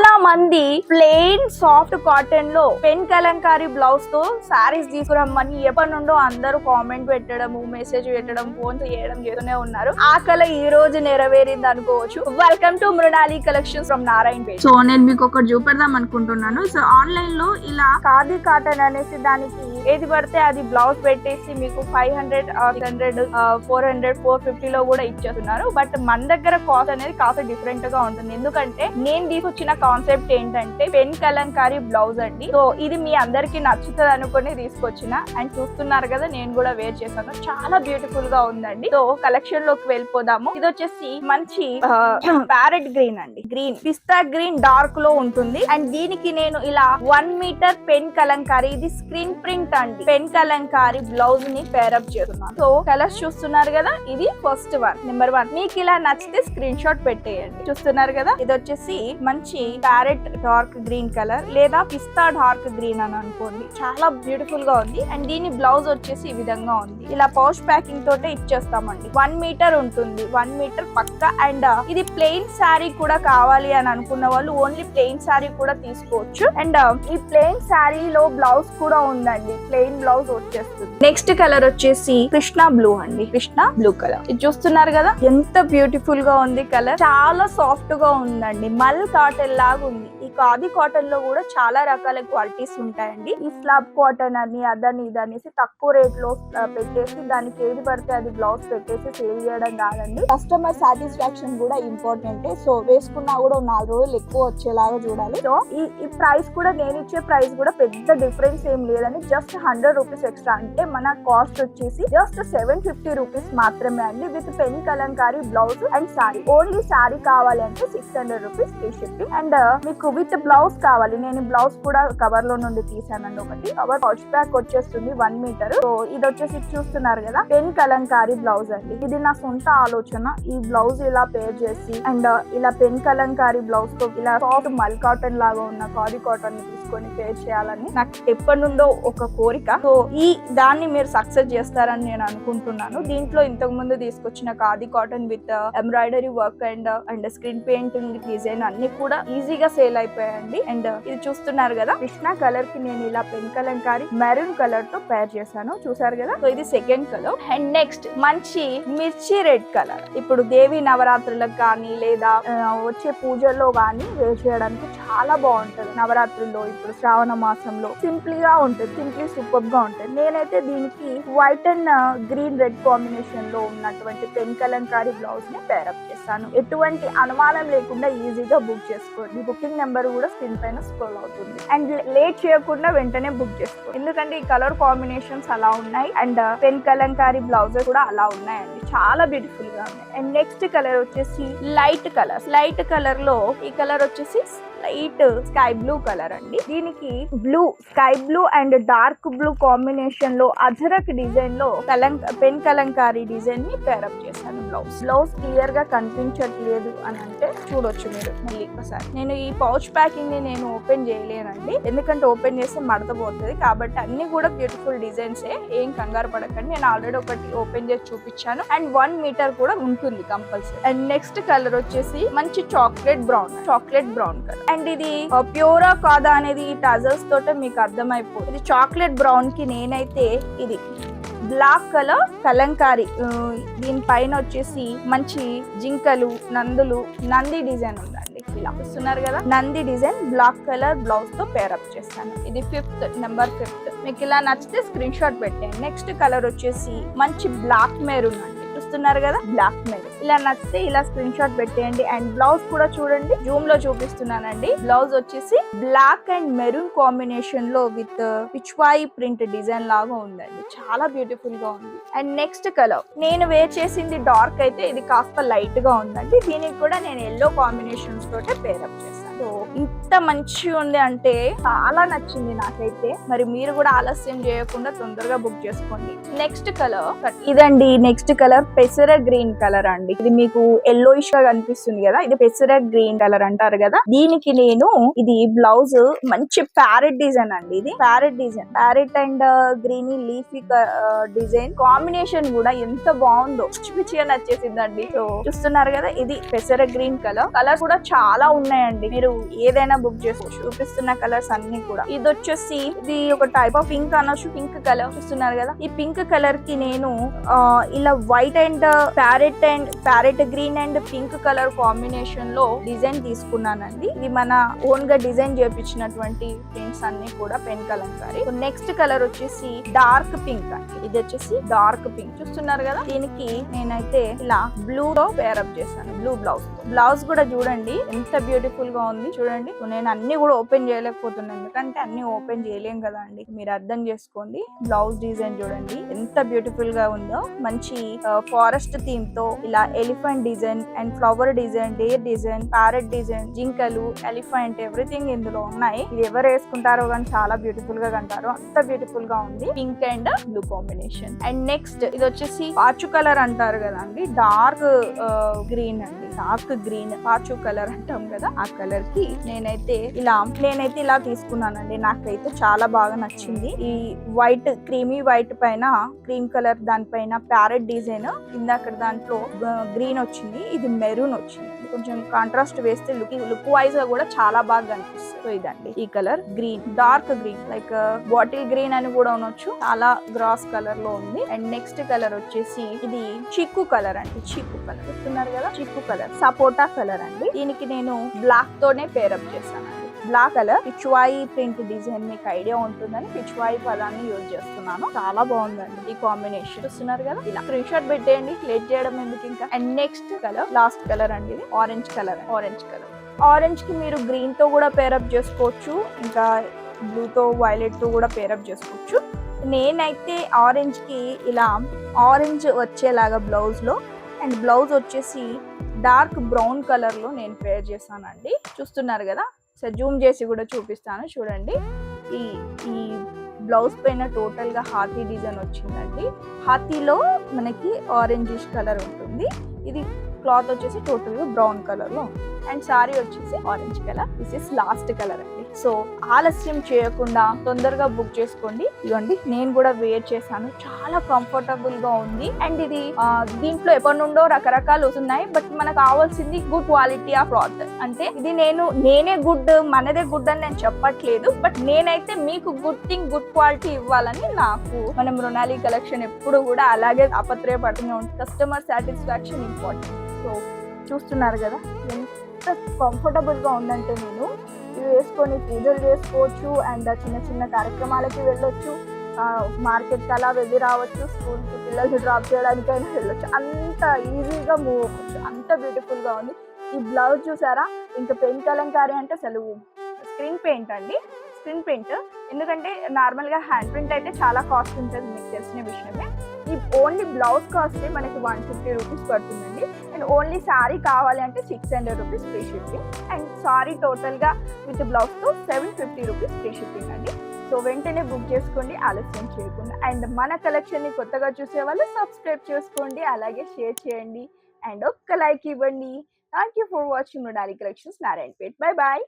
చాలా మంది plain soft కాటన్లో పెన్ కలంకారీ బ్లౌజ్తో సారీస్ తీసుకురమ్మని ఎప్పటి నుండో అందరూ కామెంట్ పెట్టడము మెసేజ్ పెట్టడం ఫోన్ చేయడం చేస్తూనే ఉన్నారు. ఆ కళ ఈ రోజు నెరవేరింది అనుకోవచ్చు. Welcome to Mrunali collections from Narayanpet so నేను మీకు ఒకటి చూపెడదాం అనుకుంటున్నాను. సో ఆన్లైన్లో ఇలా ఖాదీ కాటన్ అనేసి దానికి ఏది పడితే అది బ్లౌజ్ పెట్టేసి మీకు five hundred hundred four hundred four fifty లో కూడా ఇచ్చేస్తున్నారు. బట్ మన దగ్గర కాస్ట్ అనేది కాస్త డిఫరెంట్గా ఉంటుంది. ఎందుకంటే నేను తీసుకొచ్చిన కాన్సెప్ట్ ఏంటంటే పెన్ కలంకారీ బ్లౌజ్ అండి. సో ఇది మీ అందరికి నచ్చుతుంది అనుకుని తీసుకొచ్చిన అండ్ చూస్తున్నారు కదా నేను కూడా వేర్ చేశాను. చాలా బ్యూటిఫుల్గా ఉందండి. సో కలెక్షన్లోకి వెళ్ళిపోదాము. ఇది వచ్చేసి మంచి ప్యారెట్ గ్రీన్ అండి. గ్రీన్ పిస్తా గ్రీన్ డార్క్లో ఉంటుంది. అండ్ దీనికి నేను ఇలా వన్ మీటర్ పెన్ కలంకారీ ఇది స్క్రీన్ ప్రింట్ అండి. పెన్ కలంకారీ బ్లౌజ్ని పేరప్ చేస్తున్నాను. సో కలర్స్ చూస్తున్నారు కదా ఇది ఫస్ట్ వన్ నెంబర్ వన్ మీకు ఇలా నచ్చితే స్క్రీన్ షాట్ పెట్టేయండి. చూస్తున్నారు కదా ఇది వచ్చేసి మంచి ప్యారెట్ డార్క్ గ్రీన్ కలర్ లేదా పిస్తా డార్క్ గ్రీన్ అని అనుకోండి. చాలా బ్యూటిఫుల్గా ఉంది. అండ్ దీని బ్లౌజ్ వచ్చేసి ఈ విధంగా ఉంది. ఇలా పౌచ్ ప్యాకింగ్ తోటే ఇచ్చేస్తామండి. వన్ మీటర్ ఉంటుంది. వన్ మీటర్ పక్క. అండ్ ఇది ప్లెయిన్ శారీ కూడా కావాలి అని అనుకున్న వాళ్ళు ఓన్లీ ప్లెయిన్ శారీ కూడా తీసుకోవచ్చు. అండ్ ఈ ప్లెయిన్ శారీలో బ్లౌజ్ కూడా ఉందండి. ప్లెయిన్ బ్లౌజ్ వచ్చేస్తుంది. నెక్స్ట్ కలర్ వచ్చేసి కృష్ణ బ్లూ అండి. Krishna blue colour. ఇది చూస్తున్నారు కదా? ఎంత బ్యూటిఫుల్గా ఉంది కలర్. చాలా సాఫ్ట్గా ఉందండి. మల్ కాటన్ లాగా ఖాదీ కాటన్లో కూడా చాలా రకాల క్వాలిటీస్ ఉంటాయండి. ఈ స్లాబ్ కాటన్ అని అదని ఇది అనేసి తక్కువ రేట్లో పెట్టేసి దానికి ఏది పడితే అది బ్లౌజ్ పెట్టేసి సేల్ చేయడం కాదండి. కస్టమర్ సాటిస్ఫాక్షన్ కూడా ఇంపార్టెంట్ సో వేసుకున్నా కూడా నాలుగు రోజులు ఎక్కువ వచ్చేలాగా చూడాలి. సో ఈ ఈ ప్రైస్ కూడా నేను ఇచ్చే ప్రైస్ కూడా పెద్ద డిఫరెన్స్ ఏం లేదండి. జస్ట్ హండ్రెడ్ రూపీస్ ఎక్స్ట్రా అంటే మన కాస్ట్ వచ్చేసి జస్ట్ సెవెన్ ఫిఫ్టీ రూపీస్ మాత్రమే అండి. With pen Kalamkari blouse and sari only sari కావాలంటే six hundred rupees free shipping and మీకు విత్ బ్లౌజ్ కావాలి. నేను బ్లౌజ్ కూడా కవర్లో నుండి తీసానండి ఒకటి. కవర్ పౌచ్ ప్యాక్ వచ్చేస్తుంది వన్ మీటర్ సో ఇది వచ్చేసి చూస్తున్నారు కదా పెన్ కలంకారీ బ్లౌజ్ అండి. ఇది నా సొంత ఆలోచన. ఈ బ్లౌజ్ ఇలా పేర్ చేసి అండ్ uh, ఇలా పెన్ కలంకారీ బ్లౌజ్తో ఇలా సాఫ్ట్ మల్ కాటన్ లాగా ఉన్న కారీ కాటన్ని తీసుకొని పేర్ చేయాలని నాకు ఎప్పటి నుండో ఒక కోరిక. సో ఈ దాన్ని మీరు సక్సెస్ చేస్తారని నేను అనుకుంటున్నాను. దీంట్లో ఇంతకు ముందు తీసుకొచ్చిన khadi cotton with embroidery work and and screen painting design అన్ని కూడా ఈజీగా సేల్ అయిపోయాయండి. అండ్ ఇది చూస్తున్నారు కదా కృష్ణ కలర్కి నేను ఇలా పెన్ కలంకారి మెరూన్ కలర్తో పేర్ చేశాను. చూసారు కదా? సో ఇది సెకండ్ కలర్ అండ్ నెక్స్ట్ మంచి మిర్చి రెడ్ కలర్ ఇప్పుడు దేవి నవరాత్రులకు కానీ లేదా వచ్చే పూజల్లో కానీ వేర్ చేయడానికి చాలా బాగుంటది. నవరాత్రుల్లో ఇప్పుడు శ్రావణ మాసంలో సింప్లీ గా ఉంటుంది సింప్లీ సూపర్గా ఉంటుంది. నేనైతే దీనికి వైట్ అండ్ గ్రీన్ రెడ్ కాంబినేషన్లో ఉన్నటువంటి పెన్ కలంకారీ బ్లౌజ్ని పేరప్ చేస్తాను ఎటువంటి అనుమానం లేకుండా ఈజీగా బుక్ చేసుకోండి. బుకింగ్ నెంబర్ కూడా స్క్రీన్ పైన స్క్రోల్ అవుతుంది. అండ్ లేట్ చేయకుండా వెంటనే బుక్ చేసుకోండి. ఎందుకంటే ఈ కలర్ కాంబినేషన్స్ అలా ఉన్నాయి. అండ్ పెన్ కలంకారీ బ్లౌజెస్ కూడా అలా ఉన్నాయండి. చాలా బ్యూటిఫుల్గా ఉన్నాయి. అండ్ నెక్స్ట్ కలర్ వచ్చేసి లైట్ కలర్. లైట్ కలర్లో ఈ కలర్ వచ్చేసి లైట్ స్కై బ్లూ కలర్ అండి. దీనికి blue sky blue and dark blue కాంబినేషన్లో అజరక్ డిజైన్లో కలంక పెన్ కలంకారీ డిజైన్ని పేరప్ చేశాను. బ్లౌజ్ బ్లౌజ్ క్లియర్గా కనిపించట్లేదు అని అంటే చూడొచ్చు మీరు మళ్ళీ ఒకసారి. నేను ఈ పౌచ్ ప్యాకింగ్ని నేను ఓపెన్ చేయలేనండి. ఎందుకంటే ఓపెన్ చేస్తే మడతపోతుంది కాబట్టి అన్ని కూడా బ్యూటిఫుల్ డిజైన్స్ ఏం. కంగారు పడకండి. నేను ఆల్రెడీ ఒకటి ఓపెన్ చేసి చూపించాను. అండ్ వన్ మీటర్ కూడా ఉంటుంది కంపల్సరీ అండ్ నెక్స్ట్ కలర్ వచ్చేసి మంచి chocolate brown chocolate brown colour and ఇది ప్యూరా కాదా అనేది ఈ టజల్స్ తోటే మీకు అర్థమైపోతుంది ఇది చాక్లెట్ బ్రౌన్కి నేనైతే ఇది బ్లాక్ కలర్ కలంకారీ. దీని పైన వచ్చేసి మంచి జింకలు నందులు నంది డిజైన్ ఉందండి ఇలా. చూస్తున్నారు కదా? నంది డిజైన్ బ్లాక్ కలర్ బ్లౌజ్తో పేరప్ చేస్తాను. ఇది ఫిఫ్త్ నెంబర్ ఫిఫ్త్ మీకు ఇలా నచ్చితే స్క్రీన్ షాట్ పెట్టండి నెక్స్ట్ కలర్ వచ్చేసి మంచి బ్లాక్ మెరూన్ అండి. చూస్తున్నారు కదా బ్లాక్ మెయిల్ ఇలా నచ్చితే ఇలా స్క్రీన్ షాట్ పెట్టేయండి అండ్ బ్లౌజ్ కూడా చూడండి. జూమ్లో చూపిస్తున్నానండి. బ్లౌజ్ వచ్చేసి బ్లాక్ అండ్ మెరూన్ కాంబినేషన్లో విత్ పిచ్వాయి ప్రింట్ డిజైన్ లాగా ఉందండి. చాలా బ్యూటిఫుల్గా ఉంది. అండ్ నెక్స్ట్ కలర్ నేను వేర్ చేసింది డార్క్ అయితే ఇది కాస్త లైట్గా ఉందండి. దీనికి కూడా నేను ఎల్లో కాంబినేషన్స్ తోటే పేరప్ చేస్తాను. సో ఇంత మంచిగా ఉంది అంటే చాలా నచ్చింది నాకైతే. మరి మీరు కూడా ఆలస్యం చేయకుండా తొందరగా బుక్ చేసుకోండి. నెక్స్ట్ కలర్ ఇదండి నెక్స్ట్ కలర్ పెసర గ్రీన్ కలర్ అండి. ఇది మీకు ఎల్లోయిష్గా కనిపిస్తుంది కదా ఇది పెసర గ్రీన్ కలర్ అంటారు కదా. దీనికి నేను ఇది బ్లౌజ్ మంచి ప్యారెట్ డిజైన్ అండి ఇది. Parrot design. Parrot and green leafy design. Combination కూడా ఎంత బాగుందో. పిచ్చి పిచ్చిగా నచ్చేసిందండి. సో చూస్తున్నారు కదా ఇది పెసర గ్రీన్ కలర్. కలర్ కూడా చాలా ఉన్నాయండి. మీరు మీరు ఏదైనా బుక్ చేసుకోవచ్చు చూపిస్తున్న కలర్స్ అన్ని కూడా. ఇది వచ్చేసి ఇది ఒక టైప్ ఆఫ్ పింక్ అనొచ్చు పింక్ కలర్ చూస్తున్నారు కదా. ఈ పింక్ కలర్కి నేను ఆ, ఇలా white and parrot and parrot green and pink colour కాంబినేషన్లో డిజైన్ తీసుకున్నానండి. ఇది మన ఓన్గా డిజైన్ చేపించినటువంటి ప్రింట్స్ అన్ని కూడా పెన్ కలంకారీ నెక్స్ట్ కలర్ వచ్చేసి డార్క్ పింక్ అండి. ఇది వచ్చేసి డార్క్ పింక్ చూస్తున్నారు కదా? దీనికి నేనైతే ఇలా బ్లూ తో పేరప్ చేశాను. బ్లూ బ్లౌజ్ బ్లౌజ్ కూడా చూడండి ఎంత బ్యూటిఫుల్గా ఉంది చూడండి. నేను అన్ని కూడా ఓపెన్ చేయలేకపోతున్నాను. ఎందుకంటే అన్ని ఓపెన్ చేయలేం కదా అండి. మీరు అర్థం చేసుకోండి. బ్లౌజ్ డిజైన్ చూడండి. ఎంత బ్యూటిఫుల్గా ఉందో. మంచి ఫారెస్ట్ థీమ్తో ఇలా elephant design and flower design deer design parrot design జింకలు ఎలిఫెంట్ ఎవ్రీథింగ్ ఇందులో ఉన్నాయి. ఇది ఎవరు వేసుకుంటారో కానీ చాలా బ్యూటిఫుల్గా కంటారు అంత బ్యూటిఫుల్గా ఉంది. Pink and blue combination and next ఇది వచ్చేసి పాచు కలర్ అంటారు కదా అండి డార్క్ గ్రీన్ అండి. డార్క్ గ్రీన్ పాచు కలర్ అంటాం కదా ఆ కలర్కి నేనైతే ఇలా నేనైతే ఇలా తీసుకున్నానండి. నాకైతే చాలా బాగా నచ్చింది. ఈ వైట్ క్రీమీ వైట్ పైన క్రీమ్ కలర్ దానిపైన ప్యారెట్ డిజైన్ కింద అక్కడ దాంట్లో గ్రీన్ వచ్చింది ఇది మెరూన్ వచ్చింది. కొంచెం కాంట్రాస్ట్ వేస్తే లుక్ లుక్ వైజ్గా కూడా చాలా బాగా కనిపిస్తుంది. సో ఇదండి. ఈ colour green dark green like bottle green అని కూడా అనొచ్చు. చాలా గ్రాస్ కలర్లో ఉంది. అండ్ నెక్స్ట్ కలర్ వచ్చేసి ఇది చిక్కు కలర్ అండి. చిక్కు కలర్. చెప్తున్నారు కదా చిక్కు కలర్. సపోటా కలర్ అండి. దీనికి నేను బ్లాక్ తోనే పేరప్ చేశాను black colour. Pichwai print design మీకు ఐడియా ఉంటుందని పిచ్వాయి పదాన్ని యూజ్ చేస్తున్నాను. చాలా బాగుందండి ఈ కాంబినేషన్. చూస్తున్నారు కదా? ఇలా. స్క్రీన్ షాట్ పెట్టేయండి. లేట్ చేయడం ఎందుకు ఇంకా? And next colour. Last colour అండి ఇది. Orange colour orange colour. ఆరెంజ్కి మీరు గ్రీన్తో కూడా పేరప్ చేసుకోవచ్చు. ఇంకా బ్లూతో వైలెట్తో వైలెట్తో కూడా పేరప్ చేసుకోవచ్చు. నేనైతే ఆరెంజ్కి ఇలా ఆరెంజ్ వచ్చేలాగా బ్లౌజ్లో అండ్ బ్లౌజ్ వచ్చేసి డార్క్ బ్రౌన్ కలర్లో నేను ప్రేర్ చేశానండి. చూస్తున్నారు కదా? సరే జూమ్ చేసి కూడా చూపిస్తాను. చూడండి. ఈ ఈ బ్లౌజ్ పైన టోటల్గా హాతీ డిజైన్ వచ్చిందండి. హాతీలో మనకి ఆరెంజిష్ కలర్ ఉంటుంది. ఇది క్లాత్ వచ్చేసి టోటల్గా బ్రౌన్ కలర్లో ఉంది. అండ్ సారీ వచ్చేసి orange colour this is last colour అండి. సో ఆలస్యం చేయకుండా తొందరగా బుక్ చేసుకోండి. ఇవ్వండి నేను కూడా వేర్ చేశాను. చాలా కంఫర్టబుల్గా ఉంది. అండ్ ఇది దీంట్లో ఎప్పటి నుండో రకరకాలు వస్తున్నాయి. బట్ మనకు కావాల్సింది గుడ్ క్వాలిటీ ఆఫ్ క్లాత్ అంటే ఇది నేను నేనే గుడ్ మనదే గుడ్ అని నేను చెప్పట్లేదు. బట్ నేనైతే మీకు గుడ్ థింగ్ గుడ్ క్వాలిటీ ఇవ్వాలని నాకు మన మృణాలి కలెక్షన్ ఎప్పుడు కూడా అలాగే అపత్రయపడుతూనే ఉంటుంది. కస్టమర్ సాటిస్ఫాక్షన్ ఇంపార్టెంట్ సో చూస్తున్నారు కదా ఎంత కంఫర్టబుల్గా ఉందంటే నేను ఇవి వేసుకొని పూజలు చేసుకోవచ్చు అండ్ చిన్న చిన్న కార్యక్రమాలకి వెళ్ళొచ్చు. మార్కెట్కి అలా వెళ్ళి రావచ్చు స్కూల్కి పిల్లల్ని డ్రాప్ చేయడానికైనా వెళ్ళొచ్చు. అంత ఈజీగా మూవ్ అవ్వచ్చు. అంత బ్యూటిఫుల్గా ఉంది. ఈ బ్లౌజ్ చూసారా? ఇంకా పెన్ కలంకారీ అంటే అసలు స్క్రీన్ పెయింట్ అండి. Screen paint. ఎందుకంటే నార్మల్గా హ్యాండ్ ప్రింట్ అయితే చాలా కాస్ట్ ఉంటుంది మీకు తెలిసిన విషయమే. ఈ ఓన్లీ బ్లౌజ్ కాస్ట్ మనకి వన్ ఫిఫ్టీ రూపీస్ పడుతుందండి. అండ్ ఓన్లీ శారీ కావాలి అంటే six hundred rupees free shipping. And sari టోటల్గా with బ్లౌజ్తో seven fifty rupees free shipping అండి. సో వెంటనే బుక్ చేసుకోండి ఆలస్యం చేయకుండా. అండ్ మన కలెక్షన్ని కొత్తగా చూసే వాళ్ళు సబ్స్క్రైబ్ చేసుకోండి అలాగే షేర్ చేయండి. అండ్ ఒక్క లైక్ ఇవ్వండి. Thank you for watching Dolly collections Narayanpet bye bye